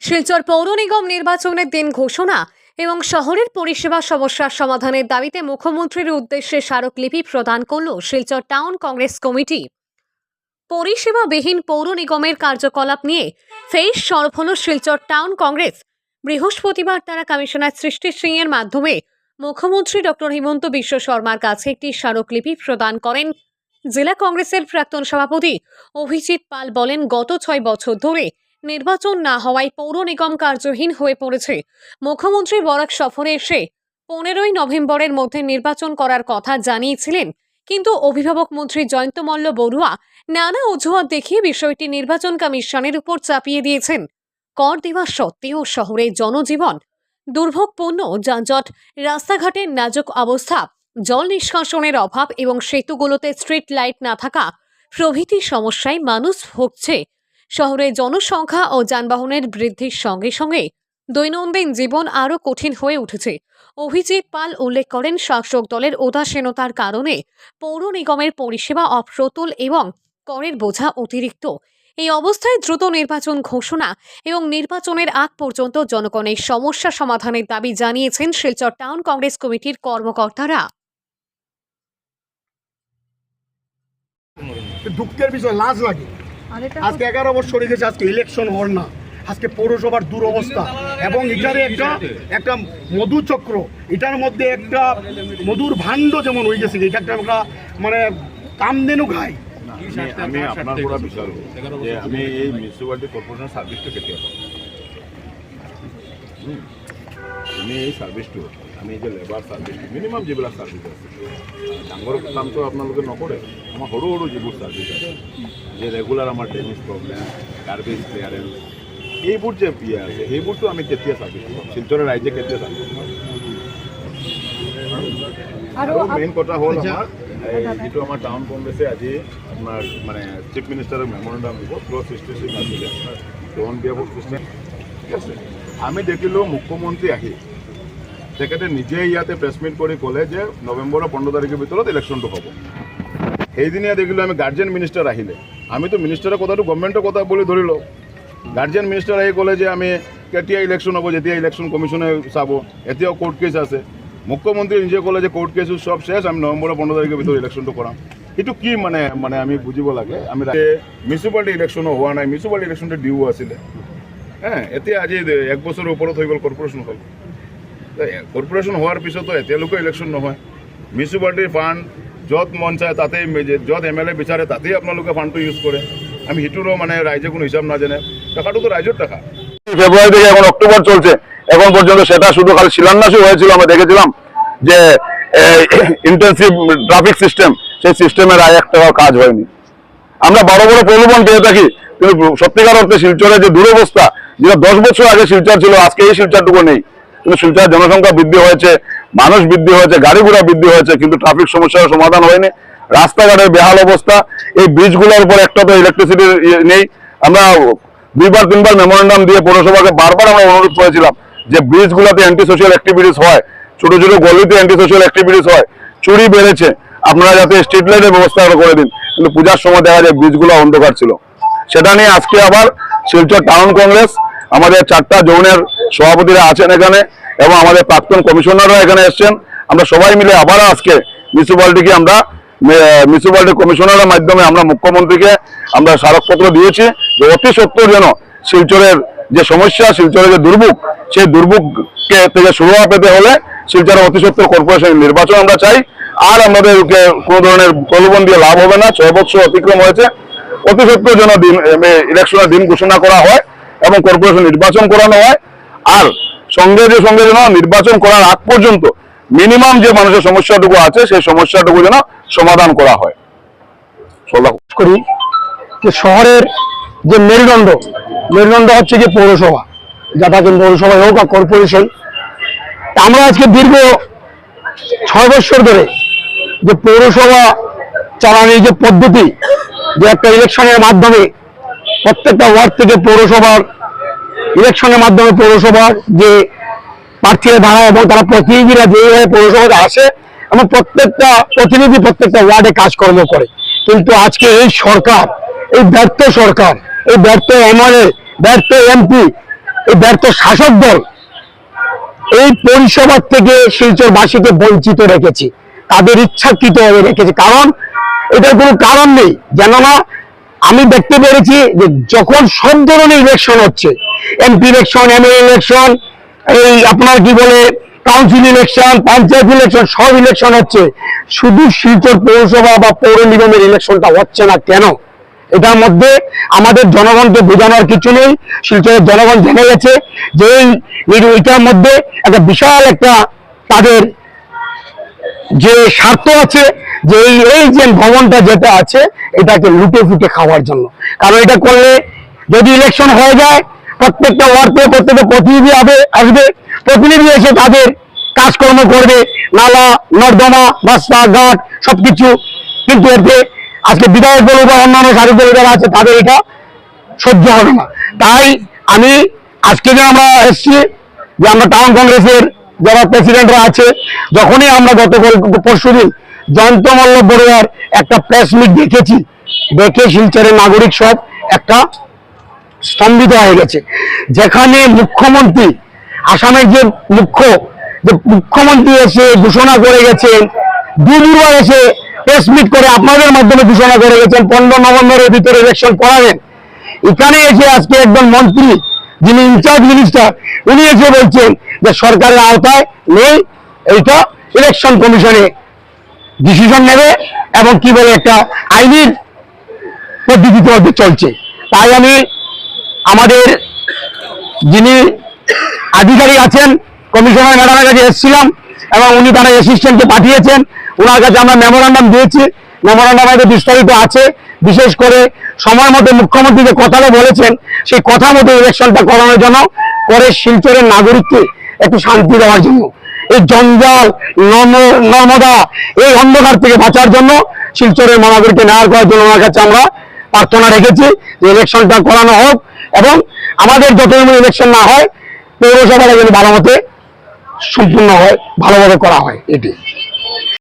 শিলচর পৌর নিগম নির্বাচনের দিন ঘোষণা এবং শহরের পরিষেবা সমস্যার সমাধানের দাবিতে মুখ্যমন্ত্রীর উদ্দেশ্যে স্মারকলিপি প্রদান করল শিলচর টাউন কংগ্রেস কমিটি। পরিষেবাবিহীন পৌর নিগমের কার্যকলাপ নিয়ে ফেস সরব হল শিলচর টাউন কংগ্রেস। বৃহস্পতিবার তারা কমিশনার সৃষ্টি সিং এর মাধ্যমে মুখ্যমন্ত্রী ডক্টর হিমন্ত বিশ্ব শর্মার কাছে একটি স্মারকলিপি প্রদান করেন। জেলা কংগ্রেসের প্রাক্তন সভাপতি অভিজিৎ পাল বলেন, গত ছয় বছর ধরে নির্বাচন না হওয়ায় পৌর নিগম কার্যহীন হয়ে পড়েছে। মুখ্যমন্ত্রী বরাক সফরে এসে পনেরোই নভেম্বরের মধ্যে নির্বাচন করার কথা জানিয়েছিলেন। কিন্তু অভিভাবক মন্ত্রী জয়ন্ত মল্ল বড়ুয়া নানা অজুহাত দেখিয়ে বিষয়টি নির্বাচন কমিশনের উপর চাপিয়ে দিয়েছেন। কর দেওয়া সত্ত্বেও শহরে জনজীবন দুর্ভোগপূর্ণ যানজট, রাস্তাঘাটের নাজুক অবস্থা, জল নিষ্কাশনের অভাব এবং সেতুগুলোতে স্ট্রিট লাইট না থাকা প্রভৃতি সমস্যায় মানুষ ভুগছে। শহরে জনসংখ্যা ও যানবাহনের বৃদ্ধির সঙ্গে সঙ্গে দৈনন্দিন জীবন আরও কঠিন হয়ে উঠেছে। অভিজিৎ পাল উল্লেখ করেন, শাসক দলের উদাসীনতার কারণে পৌর নিগমের পরিষেবা অপ্রতুল এবং করের বোঝা অতিরিক্ত। এই অবস্থায় দ্রুত নির্বাচন ঘোষণা এবং নির্বাচনের আগ পর্যন্ত জনগণের সমস্যা সমাধানের দাবি জানিয়েছেন শিলচর টাউন কংগ্রেস কমিটির কর্মকর্তারা। দুঃখের বিষয়, লাজ লাগে। আজকে এগারো বছর গেছে আজকে ইলেকশন হল না। আজকে পৌরসভার দুরবস্থা। এবং এটারে একটা একটা মধুচক্র এটার মধ্যে একটা মধুর ভাণ্ড যেমন হয়ে গেছে এটা একটা আমরা মানে কামধেনু খাই। আমি- আমি আপনার পৰা বিচাৰোঁ যে আমি এই ছাৰ্ভিচটো কেতিয়া পাম হুম? আমি এই ছাৰ্ভিচটো আমি যে লেবাৰ ছাৰ্ভিচ মিনিমাম যিবিলাক ছাৰ্ভিচ আছে ডাঙৰ কামটো আপোনালোকে নকৰে আমাৰ সৰু সৰু যিবোৰ ছাৰ্ভিচ আছে যে ৰেগুলাৰ আমাৰ ড্ৰেইনেজ প্ৰব্লেম গাৰ্বেজ ক্লিয়াৰেঞ্চ এইবোৰ যে ইয়ে আছে সেইবোৰতো আমি কেতিয়া ছাৰ্ভিচ পাম? শিলচৰৰ ৰাইজে কেতিয়া ছাৰ্ভিচ পাম আৰু মেইন কথা হ'ল আমাৰ যিটো আমাৰ টাউন কংগ্ৰেছে আজি আপোনাৰ মানে চিফ মিনিষ্টাৰক মেমৰেণ্ডাম দিব ক্লজ ছিষ্টেম আছিলে ডন বিহাফ চিষ্টেম ঠিক আছে। আমি দেখিলোঁ মুখ্যমন্ত্ৰী আহি তেখেতে নিজে ইয়াতে প্ৰেছমিট কৰি ক'লে যে নৱেম্বৰৰ পোন্ধৰ তাৰিখৰ ভিতৰত ইলেকশ্যনটো হ'ব। সেইদিনীয়া দেখিলোঁ আমি গাৰ্জেন মিনিষ্টাৰ আহিলে। আমিতো মিনিষ্টাৰৰ কথাটো গভৰ্ণমেণ্টৰ কথা বুলি ধৰি লওঁ গাৰ্জেন মিনিষ্টাৰ আহি ক'লে যে আমি কেতিয়া ইলেকশ্যন হ'ব, যেতিয়া ইলেকশ্যন কমিশ্যনে চাব, এতিয়াও কোৰ্ট কেছ আছে। মুখ্যমন্ত্ৰী নিজে ক'লে যে কোৰ্ট কেছ চব শেষ, আমি নৱেম্বৰৰ পোন্ধৰ তাৰিখৰ ভিতৰত ইলেকশ্যনটো কৰাম। সেইটো কি মানে মানে আমি বুজিব লাগে। আমি মিউনিচিপালিটি ইলেকশ্যনো হোৱা নাই মিউনিচিপালিটি ইলেকশ্যনটো ডিউ আছিলে। হে এতিয়া আজি এক বছৰৰ ওপৰত হৈ গ'ল কৰ্পৰেশ্যন হ'ল কৰ্পৰেশ্যন হোৱাৰ পিছতো এতিয়ালৈকে ইলেকশ্যন নহয়। মিউনিচিপালিটিৰ ফাণ্ড য'ত মন চায় তাতেই য'ত এম এল এ বিচাৰে তাতেই আপোনালোকে ফাণ্ডটো ইউজ কৰে। আমি সেইটোৰো মানে রাইজে কোনো হিসাব না জানে টাকাটা তো রাইজের টাকা ফেব্রুয়ারি থেকে এখন অক্টোবর চলছে। এখন পর্যন্ত সেটা শুধু খালি শিলান্যাসই হয়েছিল, আমরা দেখেছিলাম যে ইন্টেন্সিভ ট্রাফিক সিস্টেম সেই সিস্টেমের আয় এক টাকাও কাজ হয়নি। আমরা বড় বড় প্রলোভন পেয়ে থাকি, কিন্তু সত্যিকার অর্থে শিলচরের যে দুরবস্থা, যেটা দশ বছর আগে শিলচর ছিল, আজকে এই শিলচরটুকু নেই। কিন্তু শিলচরের জনসংখ্যা বৃদ্ধি হয়েছে, মানুষ বৃদ্ধি হয়েছে, গাড়ি ঘোড়া বৃদ্ধি হয়েছে, কিন্তু ট্রাফিক সমস্যার সমাধান হয়নি। রাস্তাঘাটের বেহাল অবস্থা, এই ব্রিজগুলোর উপর একটা তো ইলেকট্রিসিটি নেই। আমরা দুইবার, তিনবার মেমোরেন্ডাম দিয়ে পৌরসভাকে বারবার আমরা অনুরোধ করেছিলাম যে ব্রিজগুলোতে অ্যান্টি সোশ্যাল অ্যাক্টিভিটিস হয়, ছোট ছোট গলিতে অ্যান্টি সোশ্যাল অ্যাক্টিভিটিস হয়, চুরি বেড়েছে, আপনারা যাতে স্ট্রিট লাইটের ব্যবস্থা করে দিন। কিন্তু পূজার সময় দেখা যায় ব্রিজগুলো অন্ধকার ছিল। সেটা নিয়ে আজকে আবার শিলচর টাউন কংগ্রেস আমাদের চারটা জোনের সভাপতিরা আছেন এখানে এবং আমাদের প্রাক্তন কমিশনাররা এখানে এসেছেন। আমরা সবাই মিলে আবার আজকে মিউনিসিপ্যালিটিকে আমরা মিউনিসিপ্যালিটি কমিশনারের মাধ্যমে আমরা মুখ্যমন্ত্রীকে আমরা স্মারকপত্র দিয়েছি যে অতি সত্তর যেন শিলচরের যে সমস্যা, শিলচরের যে দুর্ভোগ, সেই দুর্ভোগকে থেকে সুরাহা পেতে হলে শিলচরের অতি সত্তর কর্পোরেশন নির্বাচন আমরা চাই। আর আমাদেরকে কোনো ধরনের প্রলোভন দিয়ে লাভ হবে না, ছয় বছর অতিক্রম হয়েছে। অতি সত্তর যেন দিন ইলেকশনের দিন ঘোষণা করা হয়। এবং কর্পোরেশন নির্বাচন করানো হয়। আর সঙ্গে যে সঙ্গে যেন নির্বাচন করার আগ পর্যন্ত মিনিমাম যে মানুষের সমস্যাটুকু আছে, সেই সমস্যাটুকু যেন সমাধান করা হয়। করি যে শহরের যে মেরুদণ্ড মেরুদণ্ড হচ্ছে যে পৌরসভা যা যাতায়াত পৌরসভা হোক বা কর্পোরেশন। আমরা আজকে দীর্ঘ ছয় বছর ধরে যে পৌরসভা চালানোর যে পদ্ধতি, যে একটা ইলেকশনের মাধ্যমে প্রত্যেকটা ওয়ার্ড থেকে পৌরসভার ইলেকশনের মাধ্যমে পৌরসভার যে প্রার্থীরা দাঁড়ায় এবং তারা প্রতিনিধিরা যেভাবে পৌরসভাতে আসে এবং প্রত্যেকটা প্রতিনিধি প্রত্যেকটা ওয়ার্ডে কাজকর্ম করে। কিন্তু আজকে এই সরকার, এই ব্যর্থ সরকার, এই ব্যর্থ এমএলএ, ব্যর্থ এমপি, এই ব্যর্থ শাসক দল এই পরিষেবার থেকে শিলচরবাসীকে বঞ্চিত রেখেছে। তাদের ইচ্ছাকৃতভাবে রেখেছে। কারণ এটার কোনো কারণ নেই। কেননা আমি দেখতে পেরেছি যে যখন সব ধরনের ইলেকশন হচ্ছে এমপি ইলেকশন এমএলএ ইলেকশন এই আপনার কি বলে কাউন্সিল ইলেকশন পঞ্চায়েত ইলেকশন সব ইলেকশন হচ্ছে। শুধু শিলচর পৌরসভা বা পৌর নিগমের ইলেকশনটা হচ্ছে না কেন? এটার মধ্যে আমাদের জনগণকে বোঝানোর কিছু নেই। শিলচরের জনগণ জেনে গেছে যে এটার মধ্যে একটা বিশাল একটা তাদের যে স্বার্থ আছে যে এই যে ভবনটা যেটা আছে, এটাকে লুটে ফুটে খাওয়ার জন্য। কারণ এটা করলে যদি ইলেকশন হয়ে যায়, প্রত্যেকটা ওয়ার্ডে প্রত্যেকটা প্রতিনিধি হবে আসবে। প্রতিনিধি এসে তাদের কাজকর্ম করবে, নালা, নর্দমা রাস্তাঘাট সবকিছু। কিন্তু এতে আজকে বিধায়ক বলুক বা অন্যান্য শাসক দল যারা আছে, তাদের এটা সহ্য হবে না। তাই আমি আজকে যে আমরা এসছি, যে আমরা টাউন কংগ্রেসের যারা প্রেসিডেন্টরা আছে, যখনই আমরা গত পরশু দিন জয়ন্ত মল্ল বড়ুয়ার একটা প্রেস মিট দেখেছি। দেখে শিলচরের নাগরিক সব একটা স্তম্ভিত হয়ে গেছে। যেখানে মুখ্যমন্ত্রী, আসামের যে মুখ্য, যে মুখ্যমন্ত্রী এসে ঘোষণা করে গেছেন দুবার এসে প্রেস মিট করে আপনাদের মাধ্যমে ঘোষণা করে গেছেন, পনেরো নভেম্বরের ভিতরে ইলেকশন করাবেন। এখানে এসে আজকে একজন মন্ত্রী, যিনি ইনচার্জ মিনিস্টার উনি এসে বলছেন যে সরকারের আওতায় নেই, এইটা ইলেকশন কমিশনে ডিসিশন নেবে এবং কি বলে একটা আইনের পদ্ধতিতে মধ্যে চলছে। তাই আমি আমাদের যিনি আধিকারিক আছেন, কমিশনার ম্যাডামের কাছে এসেছিলাম এবং উনি তারা অ্যাসিস্ট্যান্টকে পাঠিয়েছেন। ওনার কাছে আমরা মেমোরান্ডাম দিয়েছি। মেমোরান্ডামে বিস্তারিত আছে। বিশেষ করে সময় মতো মুখ্যমন্ত্রী যে কথাটা বলেছেন, সেই কথা মতো ইলেকশনটা করানোর জন্য পরে শিলচরের নাগরিককে একটু শান্তি দেওয়ার জন্য এই জঞ্জাল নর্ম- নর্মদা, এই অন্ধকার থেকে বাঁচার জন্য শিলচরের নাগরিককে নেওয়ার করার জন্য ওনার কাছে আমরা প্রার্থনা রেখেছি যে ইলেকশনটা করানো হোক এবং আমাদের যতদিন ইলেকশন না হয় পৌরসভাটা যেন ভালো মতে সম্পূর্ণ হয়, ভালোভাবে করা হয় এটি।